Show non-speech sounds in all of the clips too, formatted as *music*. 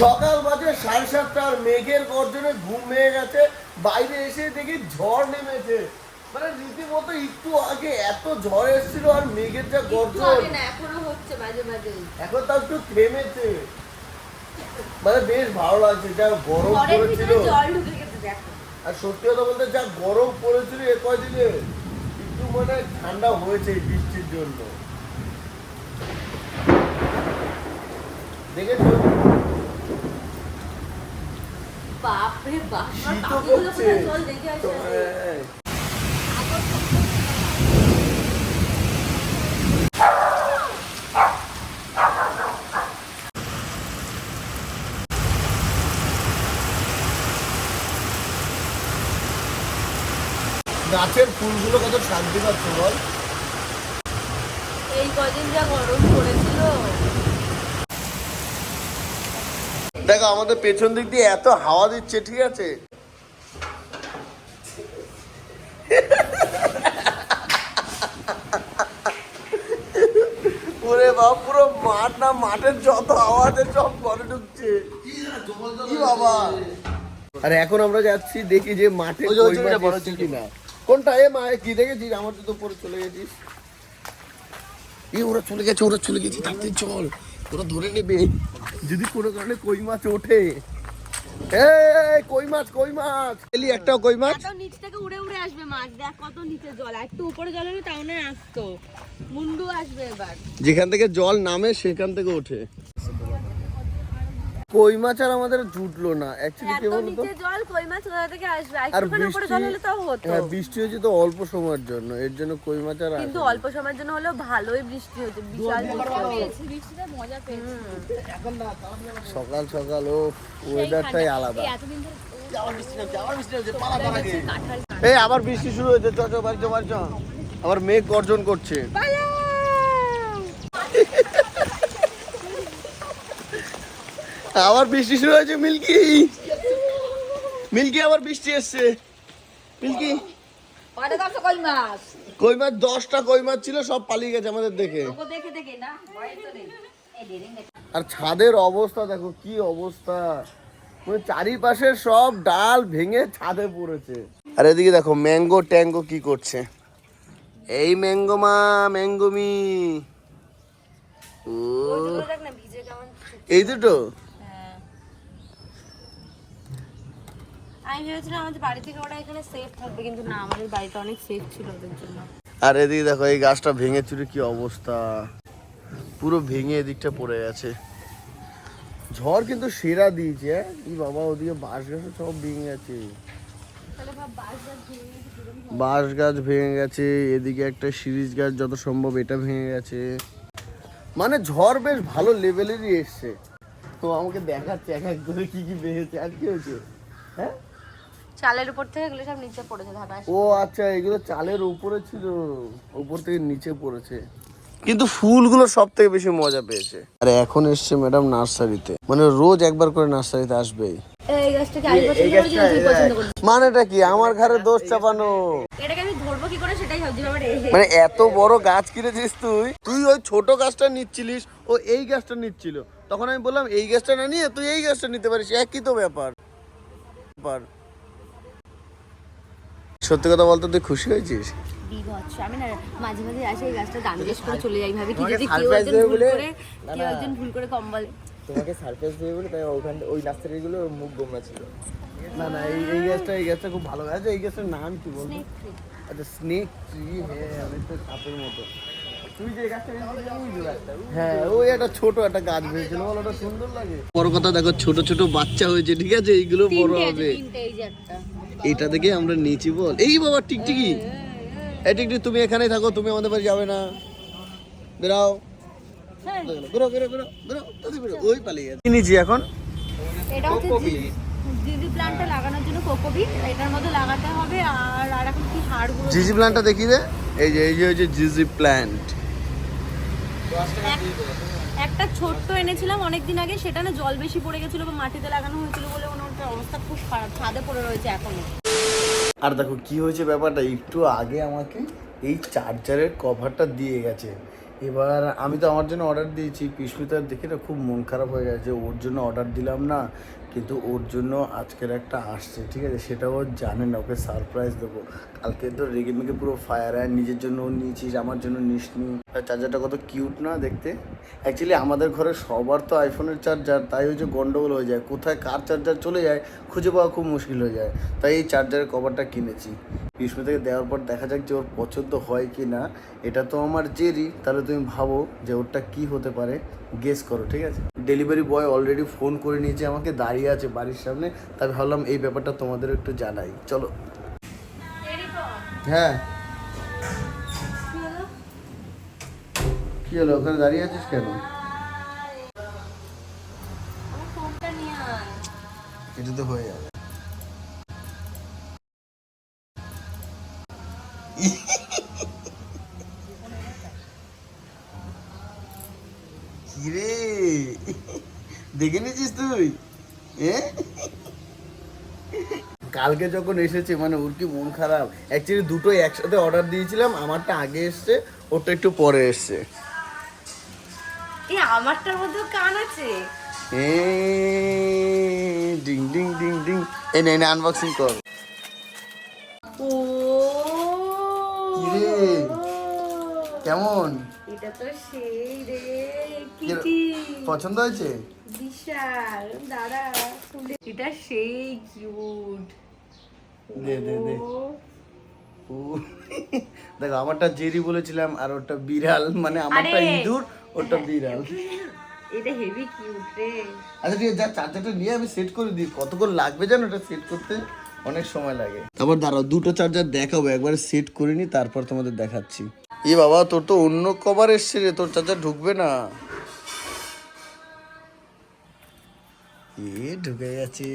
সকাল বাজে সাড়ে সাতটা আর মেঘের গর্জনে ঘুম ভেঙে গেছে। বাইরে এসে দেখি ঝড় নেমেছে। মানে রীতিমতো একটু আগে এত ঝড় এসেছিল আর মেঘের যা গর্জন। এখনও হচ্ছে মাঝে মাঝে। এখন তাও একটু থেমেছে। মানে বেশ ভালো লাগছে যা গরম পড়েছিল। আর সত্যি কথা বলতে যা গরম পড়েছিল এ কয়দিনে একটু মানে ঠান্ডা হয়েছে বৃষ্টির জন্য। দেখেছ? বাপ করছে কোথায় জল দেখে আসে হ্যাঁ। গাছের ফুলগুলো কত শান্তি পাচ্ছে বল? এই কদিন যা গরম পড়েছিল দেখো আমাদের পেছন দিক দিয়ে এত হাওয়া দিচ্ছে ঠিক আছে? ওরে বাবা পুরো মাঠ না মাঠের যত আওয়াজে সব ঘরে ঢুকছে। কি বাবা? আরে এখন আমরা যাচ্ছি দেখি যে মাঠে বড় ছবি। কোনটা? এ মা কি দেখেছিস? আমার তো পরে চলে গেছিস। ওরা চলে গেছে ওরা চলে গেছে তাড়াতাড়ি চল। ওরা ধরে নেবে। যদি কোনো কারণে কই মাছ ওঠে। এই কই মাছ কই মাছ? এলি একটা কই মাছ? এত নিচ থেকে উড়ে উড়ে আসবে মাছ দেখ কত নিচে জল। একটু উপরে জল হলে তাও না আসতো। মুন্ডু আসবে এবার। যেখান থেকে জল নামে সেখান থেকে ওঠে। কই মাছ আর আমাদের জুটলো না। অ্যাকচুয়ালি কি বলতো? জল কই মাছ কোথা থেকে আসবে? আর জল হলে তাও হতো। হ্যাঁ বৃষ্টি হয়েছে তো অল্প সময়ের জন্য। এর জন্য কই মাছ আর কিন্তু অল্প সময়ের জন্য হলেও ভালোই বৃষ্টি হচ্ছে বিশাল বৃষ্টিতে মজা পেয়েছি। সকাল সকাল ও ওয়েদারটাই আলাদা। এতদিন এই আবার বৃষ্টি শুরু হয়েছে। চ চ বাড়ি চ বাড়ি চ। আবার মেঘ গর্জন করছে। আবার বৃষ্টি শুরু হয়েছে মিল্কি। মিল্কি আবার বৃষ্টি এসছে। মিল্কি কই মাছ? দশটা কই মাছ ছিল সব পালিয়ে গেছে আমাদের দেখে। আর ছাদের অবস্থা দেখো কি অবস্থা। মানে চারিপাশে সব ডাল ভেঙে ছাদে পড়েছে। আর এদিকে দেখো ম্যাঙ্গো ট্যাঙ্গো কি করছে। এই ম্যাঙ্গো মা ম্যাঙ্গো মি। এই দুটো হ্যাঁ। আমি ভেবেছিলাম আমাদের বাড়ি থেকে ওরা এখানে সেফ থাকবে কিন্তু না আমাদের বাড়িটা অনেক সেফ ছিল ওদের জন্য। আর এদিকে দেখো এই গাছটা ভেঙে চুরে কি অবস্থা। পুরো ভেঙে এদিকটা পড়ে গেছে। ঝড় কিন্তু সেরা দিয়েছে হ্যাঁ? কি বাবা ওদিকে বাঁশ গাছ সব ভেঙে গেছে। বাঁশ গাছ ভেঙে গেছে এদিকে একটা সিরিজ গাছ যত সম্ভব এটা ভেঙে গেছে। মানে ঝড় বেশ ভালো লেভেলেরই এসছে। তো আমাকে দেখাচ্ছে এক এক করে কি কি ভেঙেছে আর কি হয়েছে? হ্যাঁ? চালের উপর থেকে এগুলো সব নিচে পড়েছে ধাবা ও আচ্ছা এগুলো চালের উপরে ছিল উপর থেকে নিচে পড়েছে। কিন্তু ফুলগুলো সব থেকে বেশি মজা পেয়েছে। আর এখন এসছে ম্যাডাম নার্সারিতে। মানে রোজ একবার করে নার্সারিতে আসবেই। মানেটা কি? আমার ঘরে দোষ চাপানো। এটাকে আমি ধরবো কি করে সেটাই ভাবছি বাবা রে। মানে এত বড় গাছ কিনেছিস তুই? তুই ওই ছোট গাছটা নিচ্ছিলিস ও এই গাছটা নিচ্ছিল। তখন আমি বললাম এই গাছটা না নিয়ে তুই এই গাছটা নিতে পারিস একই তো ব্যাপার। ব্যাপার। সত্যি কথা বলতে তুই খুশি হয়েছিস? বিভৎস। আমি না মাঝে মাঝে আসে এই গাছটা দাম জিজ্ঞেস করে চলে যাই ভাবি। কি তোমাকে যদি কেউ একজন দেবে ভুল বলে? করে কেউ একজন ভুল করে কম বলে। তোমাকে সারপ্রাইজ দেবে বলে তাই ওখান ওই নার্সারিগুলো মুখ গোমরা ছিল না না এই এই গাছটা এই গাছটা খুব ভালো। গাছ এই গাছটার নাম কি বলব আচ্ছা স্নেক ট্রি হ্যাঁ অনেকটা সাপের মতো। হ্যাঁ ওই একটা ছোট একটা গাছ ভেবেছিল বলো ওটা সুন্দর লাগে। বড় কথা দেখো ছোট ছোট বাচ্চা হয়েছে ঠিক আছে? এইগুলো বড় হবে। এই এটা থেকে আমরা নিচি বল। এই বাবা টিকটিকি। এই টিকটিক তুমি এখানেই থাকো তুমি আমাদের বাড়ি যাবে না। বেরাও হ্যাঁ। বেরো বেরো বেরো বেরো ওই পালিয়ে গেছে। কি নিচি এখন? এটা হচ্ছে জিজি প্ল্যান্টটা লাগানোর জন্য কোকোবি এটার মধ্যে লাগাতে হবে আর আর এখন কি হাড়গুলো জিজি প্ল্যান্টটা দেখি দে। এই যে এই যে হচ্ছে জিজি প্ল্যান্ট একটা ছোট্ট এনেছিলাম অনেকদিন আগে, সেটা না জল বেশি পড়ে গেছিল বা মাটিতে লাগানো হয়েছিল বলে ওনার অবস্থা খুব খারাপ, ছাদে পড়ে রয়েছে এখনও। আর দেখো কি হয়েছে ব্যাপারটা, একটু আগে আমাকে এই চার্জারের কভারটা দিয়ে গেছে। এবার আমি তো আমার জন্য অর্ডার দিয়েছি। পিসমিতার দেখে না খুব মন খারাপ হয়ে গেছে ওর জন্য অর্ডার দিলাম না, কিন্তু ওর জন্য আজকের একটা আসছে, ঠিক আছে? সেটা ও জানে না, ওকে সারপ্রাইজ দেবো। কালকে তো রেগে মেগে পুরো ফায়ার আর নিজের জন্য নিয়েছিস, আমার জন্য নিসনি। চার্জারটা কত কিউট না দেখতে? অ্যাকচুয়ালি আমাদের ঘরে সবার তো আইফোনের চার্জার তাই হচ্ছে গন্ডগোল হয়ে যায়। কোথায় কার চার্জার চলে যায়, খুঁজে পাওয়া খুব মুশকিল হয়ে যায়। তাই এই চার্জারের কভারটা কিনেছি। বিষ্ণুতাকে দেওয়ার পর দেখা যাক যে ওর পছন্দ হয় কি না। এটা তো আমার জেরি তাহলে তুমি ভাবো যে ওরটা কি হতে পারে। গেস করো ঠিক আছে? ডেলিভারি বয় অলরেডি ফোন করে নিয়েছে আমাকে দাঁড়িয়ে আছে বাড়ির সামনে। তাই ভাবলাম এই ব্যাপারটা তোমাদের একটু জানাই। চলো। হ্যাঁ। কি হলো? ওখানে দাঁড়িয়ে আছিস কেন? এটা তো হয়ে যাবে। কিরে? দেখে নিয়েছিস তুই? এ? কালকে যখন এসেছে মানে ওর কি মন খারাপ? অ্যাকচুয়ালি দুটোই একসাথে অর্ডার দিয়েছিলাম আমারটা আগে এসছে ওরটা একটু পরে এসছে। এই আমারটার মধ্যেও কান আছে। এ, ডিং ডিং ডিং ডিং। এই নে আনবক্সিং কর। ও কেমন? এটা তো সেই রে কিটি পছন্দ হয়েছে? বিশাল দাঁড়া খুলে এটা সেই কিউট দে, দে, দে। দেখো আমারটা জেরি বলেছিলাম আর ওটা বিড়াল মানে আমারটা ইঁদুর ওটা বিড়াল। এটা হেভি কিউট রে। আচ্ছা ঠিক আছে যা চার্জারটা নিয়ে আমি সেট করে দিই। কতক্ষণ লাগবে জানো এটা সেট করতে? অনেক সময় লাগে। তারপর দাঁড়াও দুটো চার্জার দেখাবো একবার সেট করে নি তারপর তোমাদের দেখাচ্ছি। এ বাবা তোর তো অন্য কভার এসছে রে তোর চার্জার ঢুকবে না। এ ঢুকে গেছে।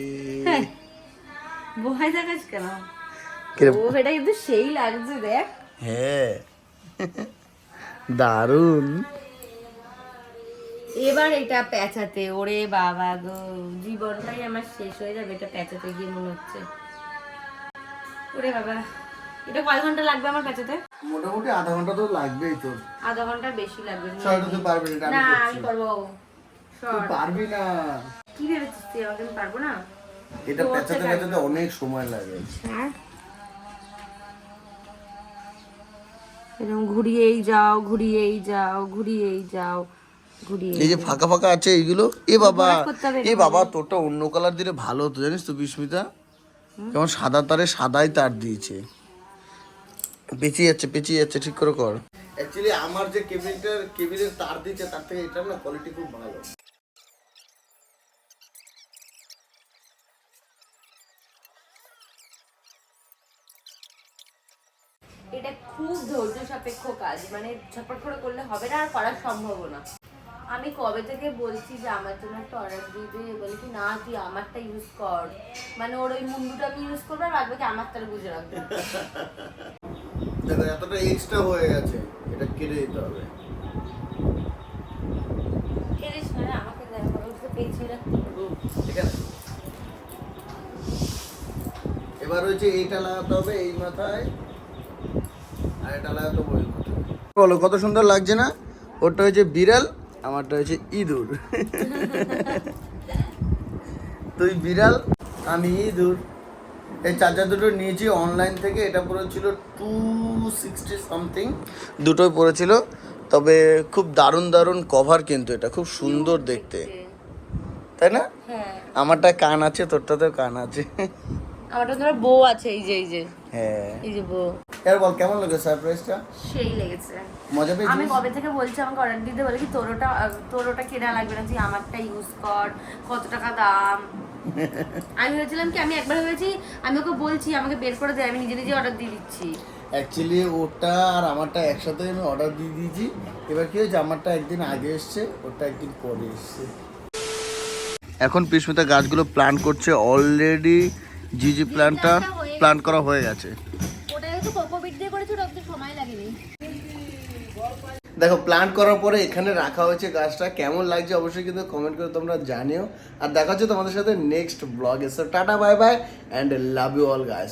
বহাই দেখাস কেন? ও এটা কিন্তু সেই লাগছে দেখ। হ্যাঁ। দারুণ। এবার এটা পেঁচাতে ওরে বাবা গো জীবনটাই আমার শেষ হয়ে যাবে এটা পেঁচাতে গিয়ে মনে হচ্ছে। ওরে বাবা। এটা কয় ঘণ্টা লাগবে আমার পেঁচাতে মোটামুটি আধা ঘণ্টা তো লাগবেই তোর আধা ঘণ্টার বেশি লাগবে। ছয়টা তো পারবি না না আমি। করব। শর্ট। পারবি না। কি ভেবেছিস তুই? আমাকে আমি পারব না? এটা পেঁচাতে পেঁচাতে অনেক সময় লাগে। হ্যাঁ এরকম ঘুরিয়েই যাও ঘুরিয়েই যাও ঘুরিয়েই যাও ঘুরিয়ে এই যে ফাঁকা ফাঁকা আছে এইগুলো? এ বাবা এ বাবা তোরটা অন্য কালার দিলে ভালো হতো জানিস তো বিস্মিতা? যেমন সাদা তারে সাদাই তার দিয়েছে। পেঁচিয়ে যাচ্ছে পেঁচিয়ে যাচ্ছে ঠিক করে কর। অ্যাকচুয়ালি আমার যে কেবিলটার কেবিলের তার দিচ্ছে তার থেকে এটার না কোয়ালিটি খুব ভালো। এটা খুব ধৈর্য সাপেক্ষ কাজ মানে ঝটপট করে করলে হবে না আর করা সম্ভব না। আমি কবে থেকে বলছি যে আমার জন্য একটা অর্ডার দিয়ে দে? বলে কি না তুই আমারটা ইউজ কর। মানে ওর ওই মুন্ডুটা আমি ইউজ করব আর বাকি আমার তার বুঝে রাখব। দেখো এতটা এক্সট্রা হয়ে গেছে এটা কেটে দিতে হবে। না আমাকে দেখো ওকে পেঁচিয়ে রাখতে ঠিক আছে। এবার হচ্ছে এইটা লাগাতে হবে এই মাথায় আর এটা লাগাতে হবে বলো কত সুন্দর লাগছে না? ওটা হচ্ছে বিড়াল আমারটা হচ্ছে ইঁদুর। তুই বিড়াল আমি ইঁদুর। এই চার্জার দুটো নিয়েছি অনলাইন থেকে এটা পড়েছিল টু সিক্সটি সামথিং দুটোই পড়েছিল তবে খুব দারুণ দারুণ কভার কিন্তু এটা খুব সুন্দর দেখতে। তাই না? হ্যাঁ। আমারটা কান আছে তোরটাতেও কান আছে। আমারটা তোমার বউ আছে এই যে এই যে। হ্যাঁ। এই যে বউ। এবার বল কেমন লাগে সারপ্রাইজটা সেই লেগেছে। মজা আমি কবে থেকে বলছি আমাকে অর্ডার দিতে বলে কি তোর ওটা তোর ওটা কেনা লাগবে না তুই আমারটা ইউজ কর কত টাকা দাম? *laughs* আমি ভেবেছিলাম কি আমি একবার ভেবেছি আমি ওকে বলছি আমাকে বের করে দে আমি নিজে নিজে অর্ডার দিয়ে দিচ্ছি। অ্যাকচুয়ালি ওটা আর আমারটা একসাথে আমি অর্ডার দিয়ে দিয়েছি। এবার কি হয়েছে আমারটা একদিন আগে এসছে ওটা একদিন পরে এসছে। এখন পিসমিতা গাছগুলো প্ল্যান করছে অলরেডি জি জি প্ল্যানটা প্ল্যান করা হয়ে গেছে। দেখো প্ল্যান করার পরে এখানে রাখা হয়েছে গাছটা। কেমন লাগছে অবশ্যই কিন্তু কমেন্ট করে তোমরা জানিও। আর দেখা হচ্ছে তোমাদের সাথে নেক্সট ব্লগে so tata bye bye and love you all গাছ